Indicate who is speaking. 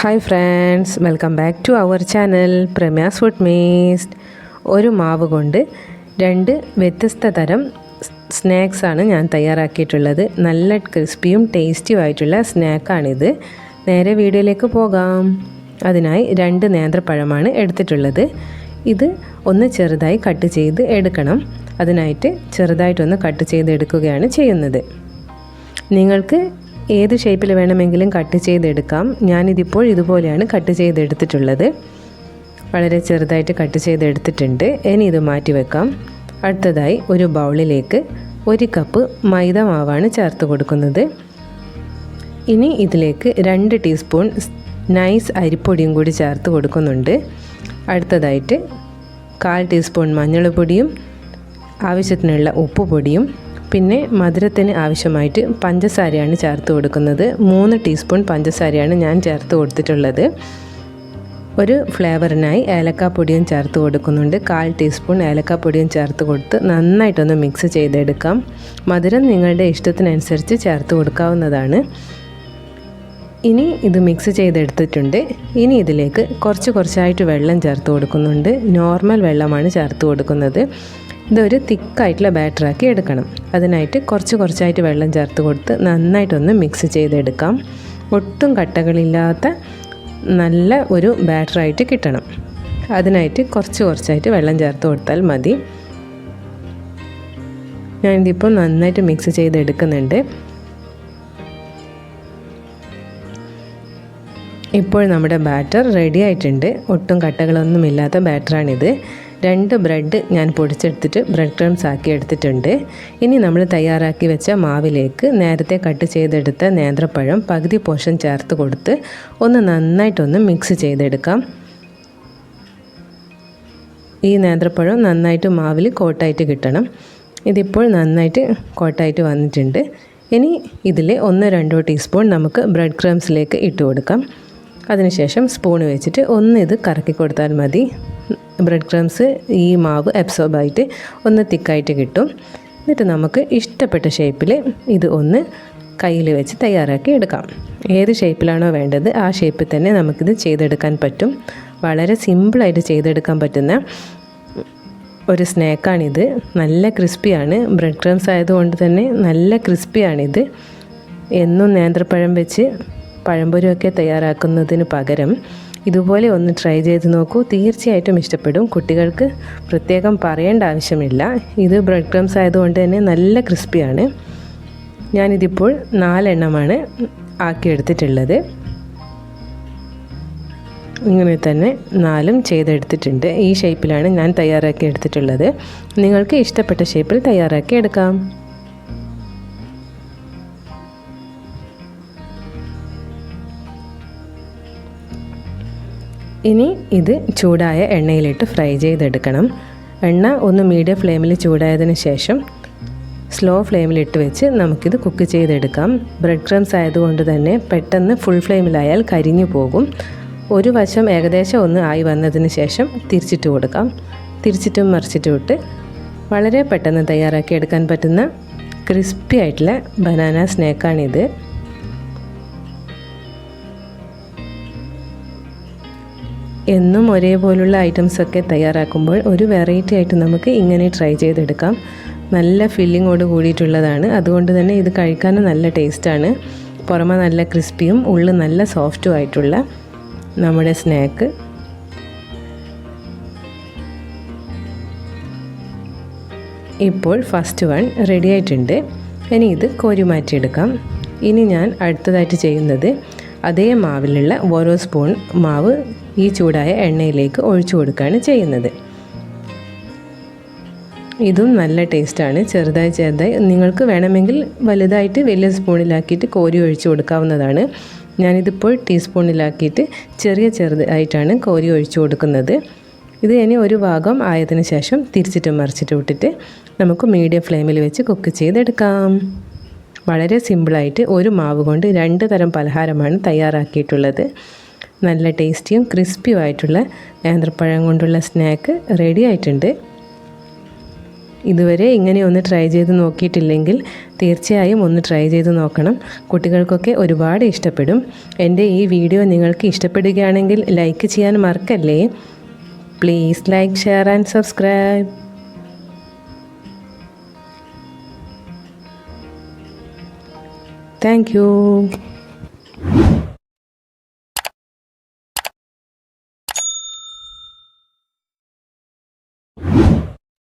Speaker 1: Hi friends welcome back to our channel Pramya's food മീസ്റ്റ് ഒരു മാവ് കൊണ്ട് രണ്ട് വ്യത്യസ്ത തരം സ്നാക്സാണ് ഞാൻ തയ്യാറാക്കിയിട്ടുള്ളത്. നല്ല ക്രിസ്പിയും ടേസ്റ്റിയും ആയിട്ടുള്ള സ്നാക്കാണിത് നേരെ വീഡിയോയിലേക്ക് പോകാം. അതിനായി രണ്ട് നേന്ത്രപ്പഴമാണ് എടുത്തിട്ടുള്ളത്. ഇത് ഒന്ന് ചെറുതായി കട്ട് ചെയ്ത് എടുക്കണം. അതിനായിട്ട് ചെറുതായിട്ടൊന്ന് കട്ട് ചെയ്ത് എടുക്കുകയാണ് ചെയ്യുന്നത്. നിങ്ങൾക്ക് ഏത് ഷേപ്പിൽ വേണമെങ്കിലും കട്ട് ചെയ്തെടുക്കാം. ഞാനിതിപ്പോൾ ഇതുപോലെയാണ് കട്ട് ചെയ്തെടുത്തിട്ടുള്ളത്. വളരെ ചെറുതായിട്ട് കട്ട് ചെയ്തെടുത്തിട്ടുണ്ട്. ഇനി ഇത് മാറ്റി വെക്കാം. അടുത്തതായി ഒരു ബൗളിലേക്ക് ഒരു കപ്പ് മൈദ മാവാണ് ചേർത്ത് കൊടുക്കുന്നത്. ഇനി ഇതിലേക്ക് രണ്ട് ടീസ്പൂൺ നൈസ് അരിപ്പൊടിയും കൂടി ചേർത്ത് കൊടുക്കുന്നുണ്ട്. അടുത്തതായിട്ട് കാൽ ടീസ്പൂൺ മഞ്ഞൾപ്പൊടിയും ആവശ്യത്തിനുള്ള ഉപ്പ് പൊടിയും പിന്നെ മധുരത്തിന് ആവശ്യമായിട്ട് പഞ്ചസാരയാണ് ചേർത്ത് കൊടുക്കുന്നത്. മൂന്ന് ടീസ്പൂൺ പഞ്ചസാരയാണ് ഞാൻ ചേർത്ത് കൊടുത്തിട്ടുള്ളത്. ഒരു ഫ്ലേവറിനായി ഏലക്കാപ്പൊടിയും ചേർത്ത് കൊടുക്കുന്നുണ്ട്. കാൽ ടീസ്പൂൺ ഏലക്കാപ്പൊടിയും ചേർത്ത് കൊടുത്ത് നന്നായിട്ടൊന്ന് മിക്സ് ചെയ്തെടുക്കാം. മധുരം നിങ്ങളുടെ ഇഷ്ടത്തിനനുസരിച്ച് ചേർത്ത് കൊടുക്കാവുന്നതാണ്. ഇനി ഇത് മിക്സ് ചെയ്തെടുത്തിട്ടുണ്ട്. ഇനി ഇതിലേക്ക് കുറച്ച് കുറച്ചായിട്ട് വെള്ളം ചേർത്ത് കൊടുക്കുന്നുണ്ട്. നോർമൽ വെള്ളമാണ് ചേർത്ത് കൊടുക്കുന്നത്. ഇതൊരു തിക്കായിട്ടുള്ള ബാറ്ററാക്കി എടുക്കണം. അതിനായിട്ട് കുറച്ച് കുറച്ചായിട്ട് വെള്ളം ചേർത്ത് കൊടുത്ത് നന്നായിട്ടൊന്ന് മിക്സ് ചെയ്തെടുക്കാം. ഒട്ടും കട്ടകളില്ലാത്ത നല്ല ഒരു ബാറ്ററായിട്ട് കിട്ടണം. അതിനായിട്ട് കുറച്ച് കുറച്ചായിട്ട് വെള്ളം ചേർത്ത് കൊടുത്താൽ മതി. ഞാനിതിപ്പോൾ നന്നായിട്ട് മിക്സ് ചെയ്തെടുക്കുന്നുണ്ട്. ഇപ്പോൾ നമ്മുടെ ബാറ്റർ റെഡി ആയിട്ടുണ്ട്. ഒട്ടും കട്ടകളൊന്നുമില്ലാത്ത ബാറ്ററാണിത്. രണ്ട് ബ്രെഡ് ഞാൻ പൊടിച്ചെടുത്തിട്ട് ബ്രെഡ് ക്രംസ് ആക്കി എടുത്തിട്ടുണ്ട്. ഇനി നമ്മൾ തയ്യാറാക്കി വെച്ച മാവിലേക്ക് നേരത്തെ കട്ട് ചെയ്തെടുത്ത നേന്ത്രപ്പഴം പകുതി പോഷൻ ചേർത്ത് കൊടുത്ത് ഒന്ന് നന്നായിട്ടൊന്ന് മിക്സ് ചെയ്തെടുക്കാം. ഈ നേന്ത്രപ്പഴം നന്നായിട്ട് മാവിൽ കോട്ടായിട്ട് കിട്ടണം. ഇതിപ്പോൾ നന്നായിട്ട് കോട്ടായിട്ട് വന്നിട്ടുണ്ട്. ഇനി ഇതിൽ ഒന്ന് രണ്ടോ ടീസ്പൂൺ നമുക്ക് ബ്രെഡ് ക്രംസിലേക്ക് ഇട്ട് കൊടുക്കാം. അതിനുശേഷം സ്പൂൺ വെച്ചിട്ട് ഒന്ന് ഇത് കറക്കി കൊടുത്താൽ മതി. ബ്രെഡ് ക്രംസ് ഈ മാവ് അബ്സോർബായിട്ട് ഒന്ന് തിക്കായിട്ട് കിട്ടും. എന്നിട്ട് നമുക്ക് ഇഷ്ടപ്പെട്ട ഷേപ്പിൽ ഇത് ഒന്ന് കയ്യിൽ വെച്ച് തയ്യാറാക്കി എടുക്കാം. ഏത് ഷേപ്പിലാണോ വേണ്ടത് ആ ഷേപ്പിൽ തന്നെ നമുക്കിത് ചെയ്തെടുക്കാൻ പറ്റും. വളരെ സിമ്പിളായിട്ട് ചെയ്തെടുക്കാൻ പറ്റുന്ന ഒരു സ്നാക്കാണിത്. നല്ല ക്രിസ്പിയാണ്. ബ്രെഡ് ക്രംസ് ആയതുകൊണ്ട് തന്നെ നല്ല ക്രിസ്പിയാണിത്. എന്നും നേന്ത്രപ്പഴം വെച്ച് പഴംപൊരിയൊക്കെ തയ്യാറാക്കുന്നതിന് പകരം ഇതുപോലെ ഒന്ന് ട്രൈ ചെയ്ത് നോക്കൂ. തീർച്ചയായിട്ടും ഇഷ്ടപ്പെടും. കുട്ടികൾക്ക് പ്രത്യേകം പറയേണ്ട ആവശ്യമില്ല. ഇത് ബ്രെഡ് ക്രംസ് ആയതുകൊണ്ട് തന്നെ നല്ല ക്രിസ്പിയാണ് ഞാനിതിപ്പോൾ നാലെണ്ണമാണ് ആക്കിയെടുത്തിട്ടുള്ളത് ഇങ്ങനെ തന്നെ നാലും ചെയ്തെടുത്തിട്ടുണ്ട്. ഈ ഷേപ്പിലാണ് ഞാൻ തയ്യാറാക്കി എടുത്തിട്ടുള്ളത്. നിങ്ങൾക്ക് ഇഷ്ടപ്പെട്ട ഷേപ്പിൽ തയ്യാറാക്കി എടുക്കാം. ഇനി ഇത് ചൂടായ എണ്ണയിലിട്ട് ഫ്രൈ ചെയ്തെടുക്കണം. എണ്ണ ഒന്ന് മീഡിയം ഫ്ലെയിമിൽ ചൂടായതിന് ശേഷം സ്ലോ ഫ്ലെയിമിലിട്ട് വെച്ച് നമുക്കിത് കുക്ക് ചെയ്തെടുക്കാം. ബ്രെഡ് ക്രംസ് ആയതുകൊണ്ട് തന്നെ പെട്ടെന്ന് ഫുൾ ഫ്ലെയിമിലായാൽ കരിഞ്ഞു പോകും. ഒരു വശം ഏകദേശം ഒന്ന് ആയി വന്നതിന് ശേഷം തിരിച്ചിട്ട് കൊടുക്കാം. തിരിച്ചിട്ടും മറിച്ചിട്ടും ഇട്ട് വളരെ പെട്ടെന്ന് തയ്യാറാക്കി എടുക്കാൻ പറ്റുന്ന ക്രിസ്പി ആയിട്ടുള്ള ബനാന സ്നാക്കാണിത്. എന്നും ഒരേപോലുള്ള ഐറ്റംസൊക്കെ തയ്യാറാക്കുമ്പോൾ ഒരു വെറൈറ്റി ആയിട്ട് നമുക്ക് ഇങ്ങനെ ട്രൈ ചെയ്തെടുക്കാം. നല്ല ഫില്ലിങ്ങോട് കൂടിയിട്ടുള്ളതാണ്. അതുകൊണ്ട് തന്നെ ഇത് കഴിക്കാൻ നല്ല ടേസ്റ്റാണ് പുറമെ നല്ല ക്രിസ്പിയും ഉള്ളിൽ നല്ല സോഫ്റ്റും ആയിട്ടുള്ള നമ്മുടെ സ്നാക്ക് ഇപ്പോൾ ഫസ്റ്റ് വൺ റെഡി ആയിട്ടുണ്ട്. ഇനി ഇത് കോരി മാറ്റിയെടുക്കാം. ഇനി ഞാൻ അടുത്തതായിട്ട് ചെയ്യുന്നത് അതേ മാവിലുള്ള ഓരോ സ്പൂൺ മാവ് ഈ ചൂടായ എണ്ണയിലേക്ക് ഒഴിച്ചു കൊടുക്കുകയാണ് ചെയ്യുന്നത്. ഇതും നല്ല ടേസ്റ്റാണ്. ചെറുതായി ചെറുതായി. നിങ്ങൾക്ക് വേണമെങ്കിൽ വലുതായിട്ട് വലിയ സ്പൂണിലാക്കിയിട്ട് കോരി ഒഴിച്ചു കൊടുക്കാവുന്നതാണ്. ഞാനിതിപ്പോൾ ടീസ്പൂണിലാക്കിയിട്ട് ചെറിയ ചെറുതായിട്ടാണ് കോരി ഒഴിച്ചു കൊടുക്കുന്നത്. ഇത് ഇനി ഒരു ഭാഗം ആയതിനു ശേഷം തിരിച്ചിട്ട് മറിച്ചിട്ട് വിട്ടിട്ട് നമുക്ക് മീഡിയം ഫ്ലെയിമിൽ വെച്ച് കുക്ക് ചെയ്തെടുക്കാം. വളരെ സിമ്പിളായിട്ട് ഒരു മാവ് കൊണ്ട് രണ്ട് തരം പലഹാരമാണ് തയ്യാറാക്കിയിട്ടുള്ളത്. നല്ല ടേസ്റ്റിയും ക്രിസ്പിയും ആയിട്ടുള്ള നേന്ത്രപ്പഴം കൊണ്ടുള്ള സ്നാക്ക് റെഡി ആയിട്ടുണ്ട്. ഇതുവരെ ഇങ്ങനെ ഒന്ന് ട്രൈ ചെയ്ത് നോക്കിയിട്ടില്ലെങ്കിൽ തീർച്ചയായും ഒന്ന് ട്രൈ ചെയ്ത് നോക്കണം. കുട്ടികൾക്കൊക്കെ ഒരുപാട് ഇഷ്ടപ്പെടും. എന്റെ ഈ വീഡിയോ നിങ്ങൾക്ക് ഇഷ്ടപ്പെടുകയാണെങ്കിൽ ലൈക്ക് ചെയ്യാൻ മറക്കല്ലേ? Please like share and subscribe. Thank you.